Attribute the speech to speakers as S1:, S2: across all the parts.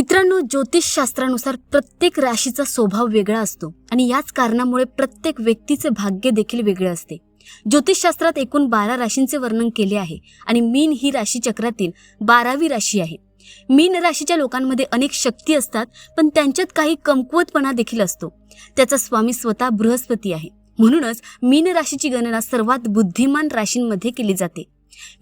S1: मित्रांनो ज्योतिषशास्त्रानुसार प्रत्येक राशीचा स्वभाव वेगळा असतो आणि याच कारणामुळे प्रत्येक व्यक्तीचे भाग्य देखील वेगळे असते. ज्योतिषशास्त्रात एकूण बारा राशींचे वर्णन केले आहे आणि मीन ही राशी चक्रातील बारावी राशी आहे. मीन राशीच्या लोकांमध्ये अनेक शक्ती असतात पण त्यांच्यात काही कमकुवतपणा देखील असतो. त्याचा स्वामी स्वतः बृहस्पती आहे. म्हणूनच मीन राशीची गणना सर्वात बुद्धिमान राशींमध्ये केली जाते.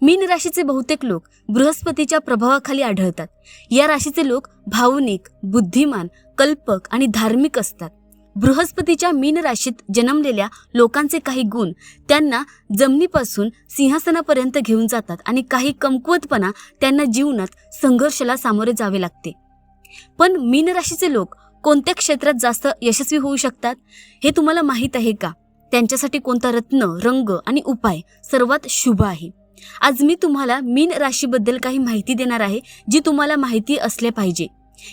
S1: मीन राशीचे बहुतेक लोक बृहस्पतीच्या प्रभावाखाली आढळतात. या राशीचे लोक भावनिक बुद्धिमान कल्पक आणि धार्मिक असतात. बृहस्पतीच्या मीन राशीत जन्मलेल्या लोकांचे काही गुण त्यांना जमिनीपासून सिंहासनापर्यंत घेऊन जातात आणि काही कमकुवतपणा त्यांना जीवनात संघर्षाला सामोरे जावे लागते. पण मीन राशीचे लोक कोणत्या क्षेत्रात जास्त यशस्वी होऊ शकतात? हे तुम्हाला माहीत आहे का? त्यांच्यासाठी कोणता रत्न रंग आणि उपाय सर्वात शुभ आहे. आज मी तुम्हाला मीन राशीबद्दल काही माहिती देणार आहे जी तुम्हाला माहिती असले पाहिजे.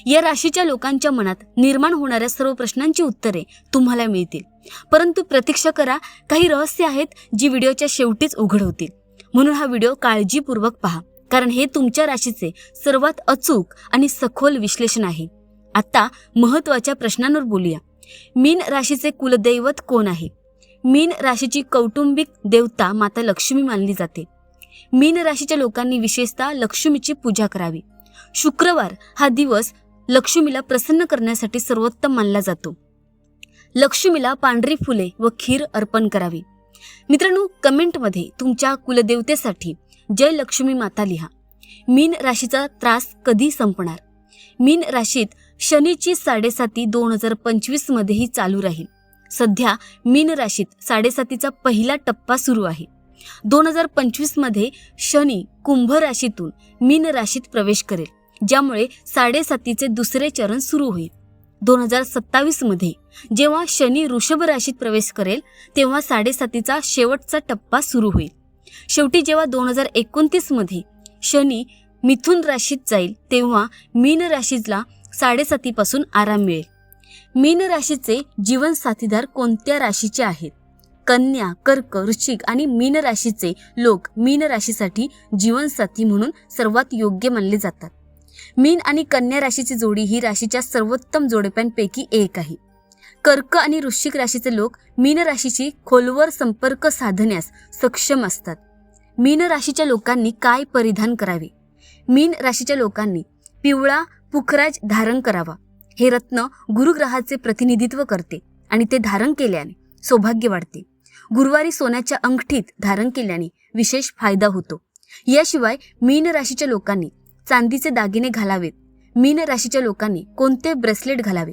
S1: या राशीच्या लोकांच्या मनात निर्माण होणाऱ्या सर्व प्रश्नांची उत्तरे तुम्हाला मिळतील. परंतु प्रतीक्षा करा काही रहस्य आहेत जी व्हिडिओच्या शेवटीच उघड होतील म्हणून हा व्हिडिओ काळजीपूर्वक पहा कारण हे तुमच्या राशीचे सर्वात अचूक आणि सखोल विश्लेषण आहे. आता महत्त्वाच्या प्रश्नांवर बोलूया. मीन राशीचे कुलदैवत कोण आहे? मीन राशीची कौटुंबिक देवता माता लक्ष्मी मानली जाते. मीन राशीच्या लोकांनी विशेषतः लक्ष्मीची पूजा करावी. शुक्रवार हा दिवस लक्ष्मीला प्रसन्न करण्यासाठी सर्वोत्तम मानला जातो. लक्ष्मीला पांढरी फुले व खीर अर्पण करावी. मित्रांनो कमेंटमध्ये तुमच्या कुलदेवतेसाठी जय लक्ष्मी माता लिहा. मीन राशीचा त्रास कधी संपणार? मीन राशीत शनीची साडेसाती दोन हजार पंचवीस मध्येही चालू राहील. सध्या मीन राशीत साडेसातीचा पहिला टप्पा सुरू आहे. दोन हजार पंचवीसमध्ये शनी कुंभ राशीतून मीन राशीत प्रवेश करेल ज्यामुळे साडेसातीचे दुसरे चरण सुरू होईल. दोन हजार सत्तावीसमध्ये जेव्हा शनी ऋषभ राशीत प्रवेश करेल तेव्हा साडेसातीचा शेवटचा टप्पा सुरू होईल. शेवटी जेव्हा दोन हजार एकोणतीसमध्ये शनी मिथुन राशीत जाईल तेव्हा मीन राशीला साडेसातीपासून आराम मिळेल. मीन राशीचे जीवन साथीदार कोणत्या राशीचे आहेत? कन्या कर्क वृश्चिक आणि मीन राशीचे लोक मीन राशीसाठी जीवनसाथी म्हणून सर्वात योग्य मानले जातात. मीन आणि कन्या राशीची जोडी ही राशीच्या सर्वोत्तम जोडप्यांपैकी एक आहे. कर्क आणि वृश्चिक राशीचे लोक मीन राशीशी खोलवर संपर्क साधण्यास सक्षम असतात. मीन राशीच्या लोकांनी काय परिधान करावे? मीन राशीच्या लोकांनी पिवळा पुखराज धारण करावा. हे रत्न गुरुग्रहाचे प्रतिनिधित्व करते आणि ते धारण केल्याने सौभाग्य वाढते. गुरुवारी सोन्याच्या अंगठीत धारण केल्याने विशेष फायदा होतो. याशिवाय मीन राशीच्या लोकांनी चांदीचे दागिने घालावेत. मीन राशीच्या लोकांनी कोणते ब्रेसलेट घालावे?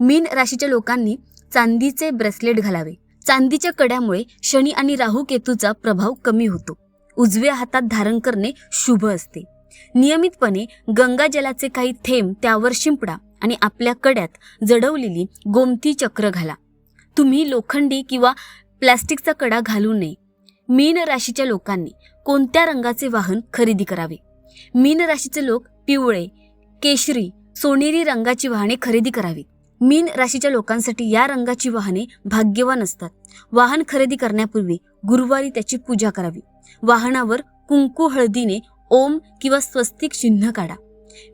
S1: मीन राशीच्या लोकांनी चांदीचे ब्रेसलेट घालावे. चांदीच्या कड्यामुळे शनी आणि राहू केतूचा प्रभाव कमी होतो. उजव्या हातात धारण करणे शुभ असते. नियमितपणे गंगाजलाचे काही थेंब त्यावर शिंपडा आणि आपल्या कड्यात जडवलेली गोमती चक्र घाला. तुम्ही लोखंडी किंवा प्लॅस्टिकचा कडा घालू नये. मीन राशीच्या लोकांनी कोणत्या रंगाचे वाहन खरेदी करावे? मीन राशीचे लोक पिवळे केशरी सोनेरी रंगाची वाहने खरेदी करावीत. मीन राशीच्या लोकांसाठी या रंगाची वाहने भाग्यवान असतात. वाहन खरेदी करण्यापूर्वी गुरुवारी त्याची पूजा करावी. वाहनावर कुंकू हळदीने ओम किंवा स्वस्तिक चिन्ह काढा.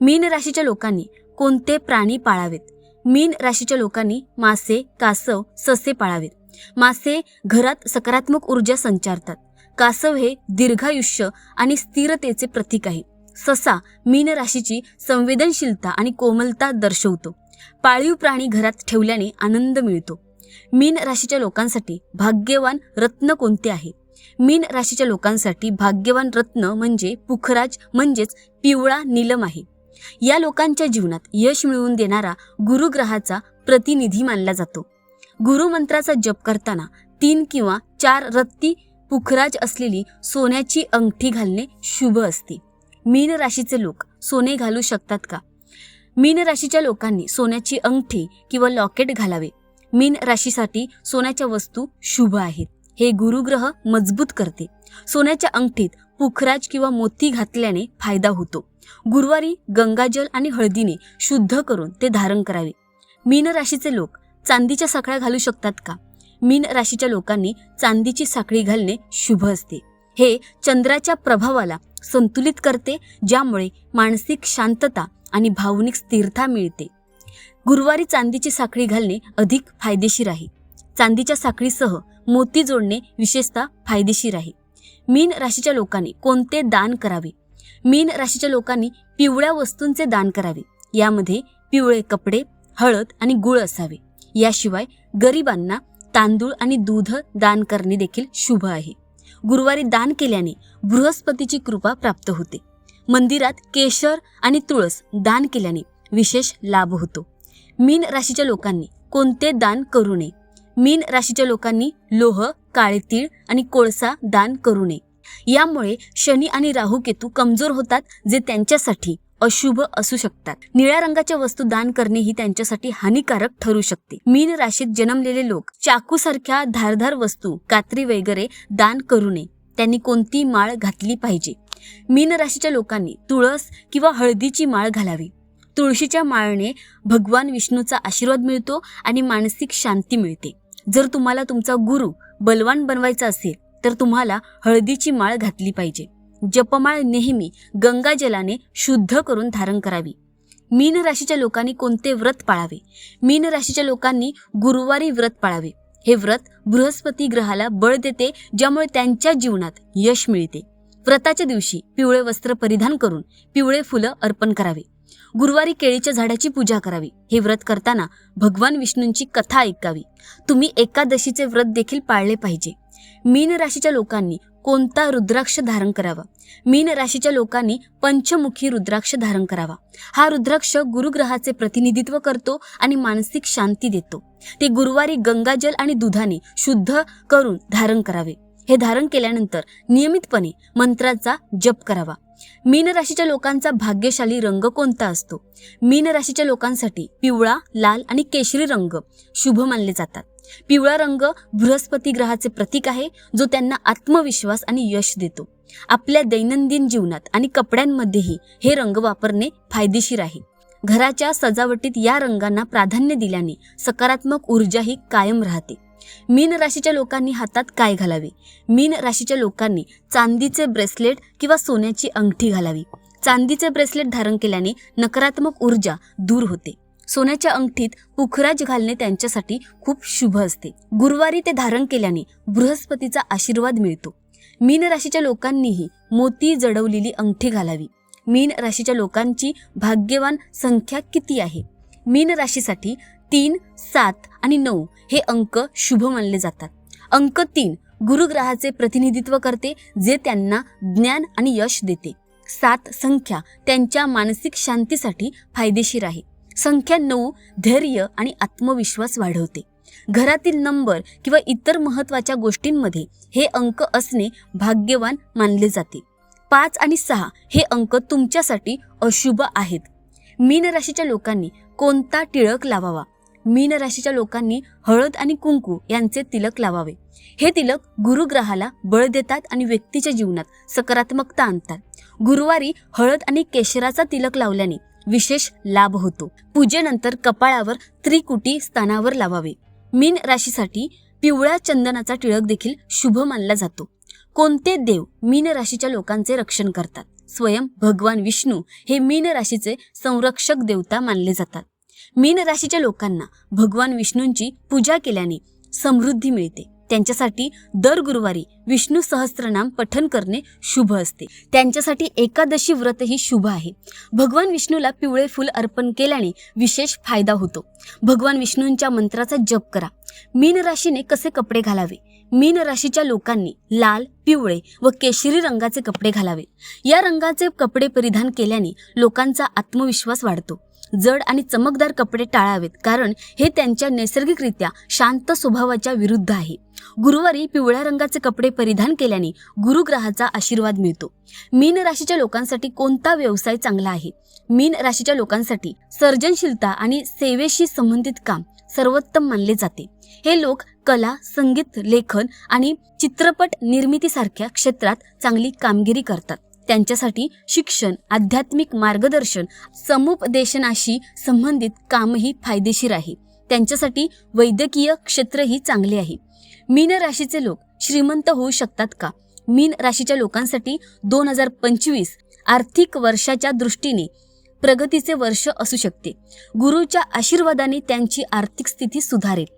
S1: मीन राशीच्या लोकांनी कोणते प्राणी पाळावेत? मीन राशीच्या लोकांनी मासे कासव ससे पाळावेत. मासे घरात सकारात्मक ऊर्जा संचारतात. कासव हे दीर्घायुष्य आणि स्थिरतेचे प्रतीक आहे. ससा मीन राशीची संवेदनशीलता आणि कोमलता दर्शवतो. पाळीव प्राणी घरात ठेवल्याने आनंद मिळतो. मीन राशीच्या लोकांसाठी भाग्यवान रत्न कोणते आहे? मीन राशीच्या लोकांसाठी भाग्यवान रत्न म्हणजे पुखराज म्हणजेच पिवळा नीलम आहे. या लोकांच्या जीवनात यश मिळवून देणारा गुरुग्रहाचा प्रतिनिधी मानला जातो. गुरुमंत्राचा जप करताना तीन किंवा चार रत्ती पुखराज असलेली सोन्याची अंगठी घालणे शुभ असते. मीन राशीचे लोक सोने घालू शकतात का? मीन राशीच्या लोकांनी सोन्याची अंगठी किंवा लॉकेट घालावे. मीन राशीसाठी सोन्याच्या वस्तू शुभ आहेत. हे गुरुग्रह मजबूत करते. सोन्याच्या अंगठीत पुखराज किंवा मोती घातल्याने फायदा होतो. गुरुवारी गंगाजल आणि हळदीने शुद्ध करून ते धारण करावे. मीन राशीचे लोक चांदीच्या साखळ्या घालू शकतात का? मीन राशीच्या लोकांनी चांदीची साखळी घालणे शुभ असते. हे चंद्राच्या प्रभावाला संतुलित करते ज्यामुळे मानसिक शांतता आणि भावनिक स्थिरता मिळते. गुरुवारी चांदीची साखळी घालणे अधिक फायदेशीर आहे. चांदीच्या साखळीसह मोती जोडणे विशेषतः फायदेशीर आहे. मीन राशीच्या लोकांनी कोणते दान करावे? मीन राशीच्या लोकांनी पिवळ्या वस्तूंचे दान करावे. यामध्ये पिवळे कपडे हळद आणि गुळ असावे. याशिवाय गरिबांना तांदूळ आणि दूध दान करणे देखील शुभ आहे. गुरुवारी दान केल्याने बृहस्पतीची कृपा प्राप्त होते. मंदिरात केशर आणि तुळस दान केल्याने विशेष लाभ होतो. मीन राशीच्या लोकांनी कोणते दान करू नये? मीन राशीच्या लोकांनी लोह काळे तीळ आणि कोळसा दान करू नये. यामुळे शनी आणि राहू केतू कमजोर होतात जे त्यांच्यासाठी अशुभ असू शकतात. निळ्या रंगाच्या वस्तू दान करणे ही त्यांच्यासाठी हानिकारक ठरू शकते. मीन राशीत जन्मलेले लोक चाकू सारख्या धारधार वस्तू कात्री वगैरे दान करू नये. त्यांनी कोणती माळ घातली पाहिजे. मीन राशीच्या लोकांनी तुळस किंवा हळदीची माळ घालावी. तुळशीच्या माळने भगवान विष्णूचा आशीर्वाद मिळतो आणि मानसिक शांती मिळते. जर तुम्हाला तुमचा गुरु बलवान बनवायचा असेल तर तुम्हाला हळदीची माळ घातली पाहिजे. जपमाळ नेहमी गंगाजलाने शुद्ध करून धारण करावी. मीन राशीच्या लोकांनी कोणते व्रत पाळावे? मीन राशीच्या लोकांनी गुरुवारी व्रत पाळावे. हे व्रत बृहस्पती ग्रहाला बळ देते ज्यामुळे त्यांच्या जीवनात यश मिळते. व्रताच्या दिवशी पिवळे वस्त्र परिधान करून पिवळे फुलं अर्पण करावे. गुरुवारी केळीच्या झाडाची पूजा करावी. हे व्रत करताना भगवान विष्णूंची कथा ऐकावी. तुम्ही एकादशीचे व्रत देखील पाळले पाहिजे. मीन राशीच्या लोकांनी कोणता रुद्राक्ष धारण करावा? मीन राशीच्या लोकांनी पंचमुखी रुद्राक्ष धारण करावा. हा रुद्राक्ष गुरुग्रहाचे प्रतिनिधित्व करतो आणि मानसिक शांती देतो. ते गुरुवारी गंगाजल आणि दुधाने शुद्ध करून धारण करावे. हे धारण केल्यानंतर नियमितपणे मंत्राचा जप करावा. मीन राशीच्या लोकांचा भाग्यशाली रंग कोणता असतो? मीन राशीच्या लोकांसाठी पिवळा लाल आणि केशरी रंग शुभ मानले जातात. पिवळा रंग बृहस्पती ग्रहाचे प्रतीक आहे जो त्यांना आत्मविश्वास आणि यश देतो. आपल्या दैनंदिन जीवनात आणि कपड्यांमध्येही हे रंग वापरणे फायदेशीर आहे. घराच्या सजावटीत या रंगांना प्राधान्य दिल्याने सकारात्मक ऊर्जाही कायम राहते. मीन राशीच्या लोकांनी हातात काय घालावे? मीन राशीच्या लोकांनी चांदीचे ब्रेसलेट किंवा सोन्याची अंगठी घालावी. चांदीचे ब्रेसलेट धारण केल्याने नकारात्मक ऊर्जा दूर होते. सोन्याच्या अंगठीत पुखराज घालणे त्यांच्यासाठी खूप शुभ असते. गुरुवारी ते धारण केल्याने बृहस्पतीचा आशीर्वाद मिळतो. मीन राशीच्या लोकांनीही मोती जडवलेली अंगठी घालावी. मीन राशीच्या लोकांची भाग्यवान संख्या किती आहे? मीन राशीसाठी तीन सात आणि नऊ हे अंक शुभ मानले जातात. अंक तीन गुरुग्रहाचे प्रतिनिधित्व करते जे त्यांना ज्ञान आणि यश देते. सात संख्या त्यांच्या मानसिक शांतीसाठी फायदेशीर आहे. संख्या नऊ धैर्य आणि आत्मविश्वास वाढवते. घरातील नंबर किंवा इतर महत्त्वाच्या गोष्टींमध्ये हे अंक असणे भाग्यवान मानले जाते. पाच आणि सहा हे अंक तुमच्यासाठी अशुभ आहेत. मीन राशीच्या लोकांनी कोणता टिळक लावावा? मीन राशीच्या लोकांनी हळद आणि कुंकू यांचे तिलक लावावे. हे तिलक गुरुग्रहाला बळ देतात आणि व्यक्तीच्या जीवनात सकारात्मकता आणतात. गुरुवारी हळद आणि केशराचा तिलक लावल्याने विशेष लाभ होतो. पूजेनंतर कपाळावर त्रिकुटी स्थानावर लावावे. मीन राशीसाठी पिवळ्या चंदनाचा टिळक देखील शुभ मानला जातो. कोणते देव मीन राशीच्या लोकांचे रक्षण करतात? स्वयं भगवान विष्णू हे मीन राशीचे संरक्षक देवता मानले जातात. मीन राशीच्या लोकांना भगवान विष्णूंची पूजा केल्याने समृद्धी मिळते. त्यांच्यासाठी दर गुरुवारी विष्णू सहस्त्रनाम पठन करणे शुभ असते. त्यांच्यासाठी एकादशी व्रत ही शुभ आहे. भगवान विष्णूला पिवळे फूल अर्पण केल्याने विशेष फायदा होतो. भगवान विष्णूंच्या मंत्राचा जप करा. मीन राशीने कसे कपडे घालावे? मीन राशीच्या लोकांनी लाल पिवळे व केशरी रंगाचे कपडे घालावे. या रंगाचे कपडे परिधान केल्याने लोकांचा आत्मविश्वास वाढतो. जड आणि चमकदार कपडे टाळावेत कारण हे त्यांच्या नैसर्गिकरित्या शांत स्वभावाच्या विरुद्ध आहे. गुरुवारी पिवळ्या रंगाचे कपडे परिधान केल्याने गुरुग्रहाचा आशीर्वाद मिळतो. मीन राशीच्या लोकांसाठी कोणता व्यवसाय चांगला आहे? मीन राशीच्या लोकांसाठी सर्जनशीलता आणि सेवेशी संबंधित काम सर्वोत्तम मानले जाते. हे लोक कला संगीत लेखन आणि चित्रपट निर्मितीसारख्या क्षेत्रात चांगली कामगिरी करतात. त्यांच्यासाठी शिक्षण आध्यात्मिक मार्गदर्शन समुपदेशनाशी संबंधित कामही फायदेशीर आहे. त्यांच्यासाठी वैद्यकीय क्षेत्रही चांगले आहे. मीन राशीचे लोक श्रीमंत होऊ शकतात का? मीन राशीच्या लोकांसाठी दोन हजार पंचवीस आर्थिक वर्षाच्या दृष्टीने प्रगतीचे वर्ष असू शकते. गुरुच्या आशीर्वादाने त्यांची आर्थिक स्थिती सुधारेल.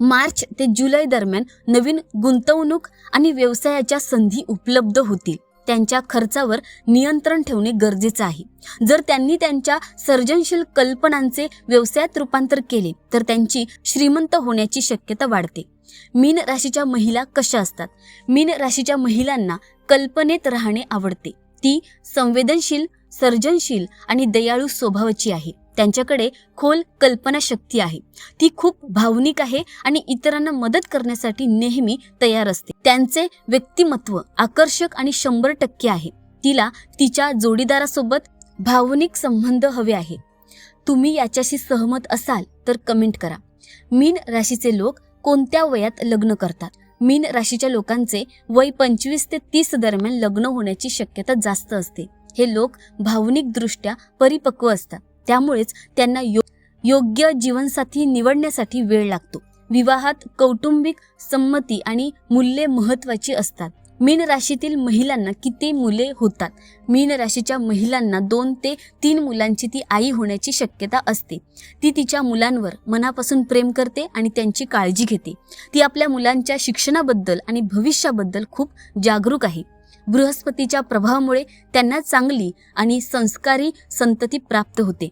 S1: मार्च ते जुलै दरम्यान नवीन गुंतवणूक आणि व्यवसायाच्या संधी उपलब्ध होतील. त्यांच्या खर्चावर नियंत्रण ठेवणे गरजेचं आहे. जर त्यांनी त्यांच्या सर्जनशील कल्पनांचे व्यवसायात रूपांतर केले तर त्यांची श्रीमंत होण्याची शक्यता वाढते. मीन राशीच्या महिला कशा असतात? मीन राशीच्या महिलांना कल्पनेत राहणे आवडते. ती संवेदनशील सर्जनशील आणि दयाळू स्वभावाची आहे. त्यांच्याकडे खोल कल्पनाशक्ती आहे. ती खूप भावनिक आहे आणि इतरांना मदत करण्यासाठी नेहमी तयार असते. त्यांचे व्यक्तिमत्व आकर्षक आणि शंभर टक्के आहे. तिला तिच्या जोडीदारासोबत भावनिक संबंध हवे आहे. तुम्ही याच्याशी सहमत असाल तर कमेंट करा. मीन राशीचे लोक कोणत्या वयात लग्न करतात? मीन राशीच्या लोकांचे वय पंचवीस ते तीस दरम्यान लग्न होण्याची शक्यता जास्त असते. हे लोक भावनिकदृष्ट्या परिपक्व असतात. त्यामुळेच त्यांना यो योग्य जीवनसाथी निवडण्यासाठी वेळ लागतो. विवाहात कौटुंबिक संमती आणि मूल्ये महत्वाची असतात. मीन राशीतील महिलांना किती मुले होतात? मीन राशीच्या महिलांना दोन ते तीन मुलांची ती आई होण्याची शक्यता असते. ती तिच्या मुलांवर मनापासून प्रेम करते आणि त्यांची काळजी घेते. ती आपल्या मुलांच्या शिक्षणाबद्दल आणि भविष्याबद्दल खूप जागरूक आहे. बृहस्पतीच्या प्रभावामुळे त्यांना चांगली आणि संस्कारी संतती प्राप्त होते.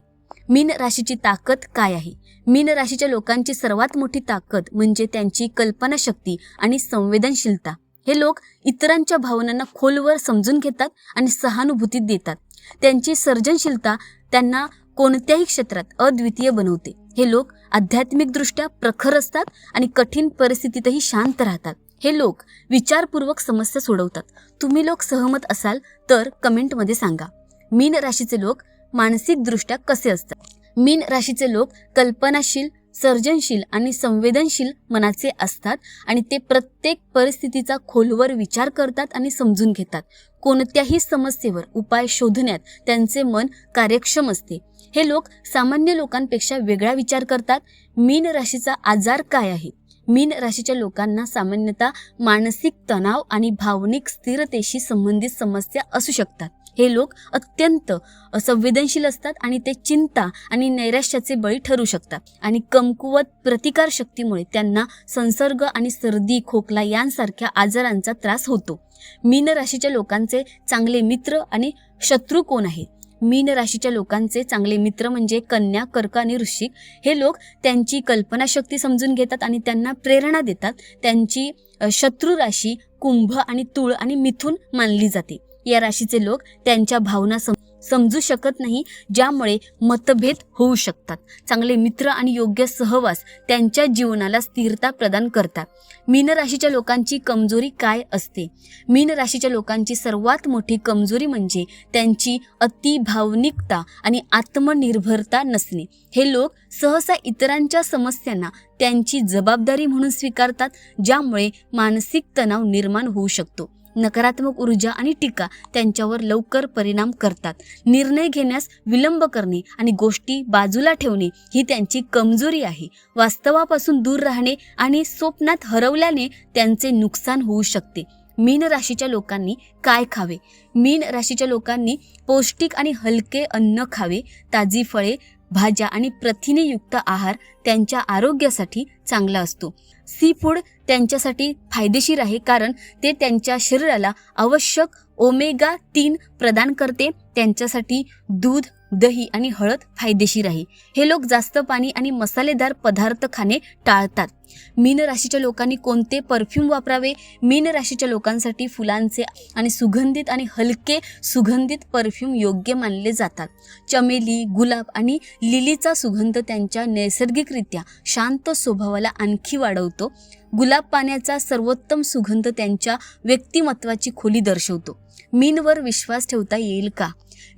S1: मीन राशीची ताकद काय आहे? मीन राशीच्या लोकांची सर्वात मोठी ताकद म्हणजे त्यांची कल्पनाशक्ती आणि संवेदनशीलता. हे लोक इतरांच्या भावनांना खोलवर समजून घेतात आणि सहानुभूती देतात. त्यांची सर्जनशीलता त्यांना कोणत्याही क्षेत्रात अद्वितीय बनवते. हे लोक आध्यात्मिकदृष्ट्या प्रखर असतात आणि कठीण परिस्थितीतही शांत राहतात. हे लोक विचारपूर्वक समस्या सोडवतात. तुम्ही लोक सहमत असाल तर कमेंटमध्ये सांगा. मीन राशीचे लोक मानसिकदृष्ट्या कसे असतात? मीन राशीचे लोक कल्पनाशील सर्जनशील आणि संवेदनशील मनाचे असतात आणि ते प्रत्येक परिस्थितीचा खोलवर विचार करतात आणि समजून घेतात. कोणत्याही समस्येवर उपाय शोधण्यात त्यांचे मन कार्यक्षम असते. हे लोक सामान्य लोकांपेक्षा वेगळा विचार करतात. मीन राशीचा आजार काय आहे? मीन राशीच्या लोकांना सामान्यतः मानसिक तणाव आणि भावनिक स्थिरतेशी संबंधित समस्या असू शकतात. हे लोक अत्यंत संवेदनशील असतात आणि ते चिंता आणि नैराश्याचे बळी ठरू शकतात. आणि कमकुवत प्रतिकार शक्तीमुळे त्यांना संसर्ग आणि सर्दी खोकला यांसारख्या आजारांचा त्रास होतो. मीन राशीच्या लोकांचे चांगले मित्र आणि शत्रू कोण आहेत मीन राशीच्या लोकांचे चांगले मित्र म्हणजे कन्या कर्क आणि ऋषिक हे लोक त्यांची कल्पनाशक्ती समजून घेतात आणि त्यांना प्रेरणा देतात. त्यांची शत्रू राशी कुंभ आणि तुळ आणि मिथुन मानली जाते. या राशीचे लोक त्यांच्या भावना सम समजू शकत नाही ज्यामुळे मतभेद होऊ शकतात. चांगले मित्र आणि योग्य सहवास त्यांच्या जीवनाला स्थिरता प्रदान करतात. मीन राशीच्या लोकांची कमजोरी काय असते? मीन राशीच्या लोकांची सर्वात मोठी कमजोरी म्हणजे त्यांची अति भावनिकता आणि आत्मनिर्भरता नसणे. हे लोक सहसा इतरांच्या समस्यांना त्यांची जबाबदारी म्हणून स्वीकारतात ज्यामुळे मानसिक तणाव निर्माण होऊ शकतो. नकारात्मक ऊर्जा आणि टीका त्यांच्यावर लवकर परिणाम करतात. निर्णय घेण्यास विलंब करणे आणि गोष्टी बाजूला ठेवणे ही त्यांची कमजोरी आहे. वास्तवापासून दूर राहणे आणि स्वप्नात हरवल्याने त्यांचे नुकसान होऊ शकते. मीन राशीच्या लोकांनी काय खावे? मीन राशीच्या लोकांनी पौष्टिक आणि हलके अन्न खावे ताजी फळे भाज्या आणि प्रथिनेयुक्त आहार त्यांच्या आरोग्यासाठी चांगला असतो. सी फूड त्यांच्यासाठी फायदेशीर आहे कारण ते त्यांच्या शरीराला आवश्यक ओमेगा तीन प्रदान करते. त्यांच्यासाठी दूध दही आणि हळद फायदेशीर आहे. हे लोक जास्त पाणी आणि मसालेदार पदार्थ खाणे टाळतात. मीन राशीच्या लोकांनी कोणते परफ्यूम वापरावे? मीन राशीच्या लोकांसाठी फुलांचे आणि सुगंधित आणि हलके सुगंधित परफ्यूम योग्य मानले जातात. चमेली गुलाब आणि लिलीचा सुगंध त्यांच्या नैसर्गिकरित्या शांत स्वभावाला आणखी वाढवतो. गुलाब पाण्याचा सर्वोत्तम सुगंध त्यांच्या व्यक्तिमत्वाची खोली दर्शवतो. मीनवर विश्वास ठेवता येईल का?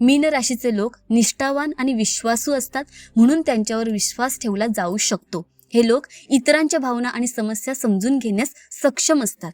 S1: मीन राशीचे लोक निष्ठावान आणि विश्वासू असतात म्हणून त्यांच्यावर विश्वास ठेवला जाऊ शकतो. हे लोक इतरांच्या भावना आणि समस्या समजून घेण्यास सक्षम असतात.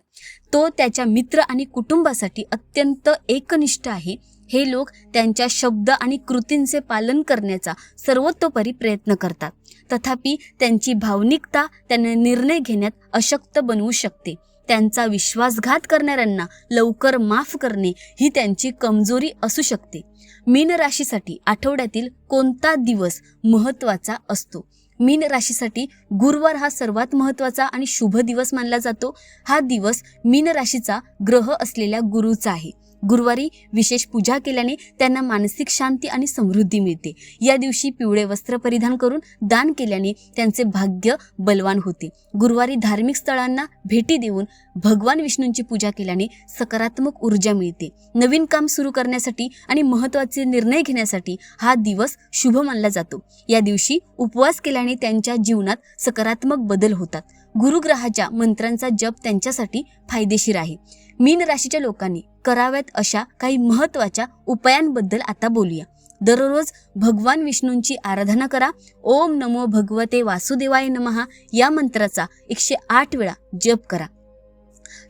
S1: तो त्याच्या मित्र आणि कुटुंबासाठी अत्यंत एकनिष्ठ आहे. हे लोक त्यांच्या शब्द आणि कृतींचे पालन करण्याचा सर्वतोपरी प्रयत्न करतात. तथापि त्यांची भावनिकता त्यांना निर्णय घेण्यात अशक्त बनवू शकते. त्यांचा विश्वासघात करणाऱ्यांना लवकर माफ करणे ही त्यांची कमजोरी असू शकते. मीन राशीसाठी आठवड्यातील कोणता दिवस महत्त्वाचा असतो? मीन राशीसाठी गुरुवार हा सर्वात महत्त्वाचा आणि शुभ दिवस मानला जातो. हा दिवस मीन राशीचा ग्रह असलेल्या गुरुचा आहे. गुरुवारी विशेष पूजा केल्याने त्यांना मानसिक शांती आणि समृद्धी मिळते. या दिवशी पिवळे वस्त्र परिधान करून दान केल्याने त्यांचे भाग्य बलवान होते. गुरुवारी धार्मिक स्थळांना भेटी देऊन भगवान विष्णूंची पूजा केल्याने सकारात्मक ऊर्जा मिळते. नवीन काम सुरू करण्यासाठी आणि महत्त्वाचे निर्णय घेण्यासाठी हा दिवस शुभ मानला जातो. या दिवशी उपवास केल्याने त्यांच्या जीवनात सकारात्मक बदल होतात. गुरुग्रहाच्या मंत्रांचा जप त्यांच्यासाठी फायदेशीर आहे. मीन राशीच्या लोकांनी कराव्यात अशा काही महत्त्वाच्या उपायांबद्दल आता बोलूया. दररोज भगवान विष्णूंची आराधना करा. ओम नमो भगवते वासुदेवाय नमहा. या मंत्राचा एकशे आठ वेळा जप करा.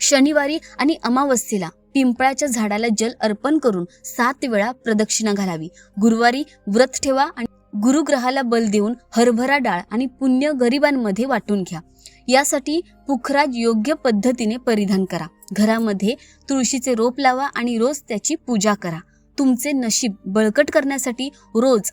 S1: शनिवारी आणि अमावस्येला पिंपळाच्या झाडाला जल अर्पण करून सात वेळा प्रदक्षिणा घालावी. गुरुवारी व्रत ठेवा आणि गुरुग्रहाला बल देऊन हरभरा डाळ आणि पुण्य गरिबांमध्ये वाटून घ्या. यासाठी पुखराज योग्य पद्धतीने परिधान करा. घरामध्ये तुळशीचे रोप लावा आणि रोज त्याची पूजा करा. तुमचे नशीब बळकट करण्यासाठी रोज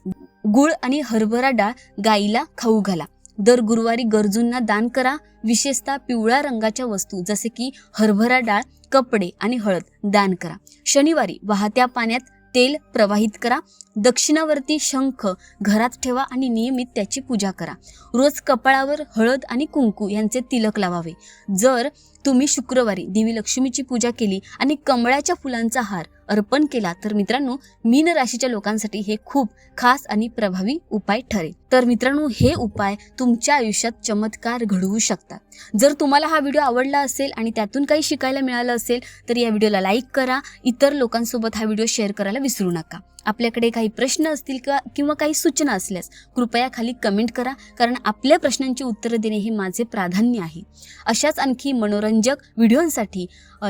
S1: गुळ आणि हरभरा डाळ गाईला खाऊ घाला. दर गुरुवारी गरजूंना दान करा. विशेषतः पिवळ्या रंगाच्या वस्तू जसे की हरभरा डाळ कपडे आणि हळद दान करा. शनिवारी वाहत्या पाण्यात तेल प्रवाहित करा. दक्षिणावरती शंख घरात ठेवा आणि नियमित त्याची पूजा करा. रोज कपाळावर हळद आणि कुंकू यांचे तिलक लावावे. जर तुम्ही शुक्रवारी देवी लक्ष्मीची पूजा केली आणि कमळाच्या फुलांचा हार अर्पण केला तर मित्रांनो मीन राशीच्या लोकांसाठी हे खूप खास आणि प्रभावी उपाय ठरेल. तर मित्रांनो हे उपाय तुमच्या आयुष्यात चमत्कार घडवू शकतात. जर तुम्हाला हा व्हिडिओ आवडला असेल आणि त्यातून काही शिकायला मिळालं असेल तर या व्हिडिओला लाईक करा. इतर लोकांसोबत हा व्हिडिओ शेअर करायला विसरू नका. आपल्याकडे काही प्रश्न असतील किंवा किंवा काही सूचना असल्यास कृपया खाली कमेंट करा. कारण आपल्या प्रश्नांची उत्तरं देणे हे माझे प्राधान्य आहे. अशाच आणखी मनोरंजक व्हिडिओंसाठी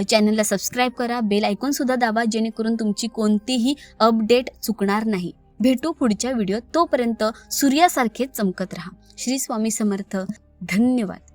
S1: चॅनलला सबस्क्राईब करा. बेल ऐकूनसुद्धा दाबा जेणेकरून तुमची कोणतीही अपडेट चुकणार नाही. भेटू पुढच्या व्हिडिओत तोपर्यंत सूर्यासारखे चमकत राहा. श्री स्वामी समर्थ. धन्यवाद.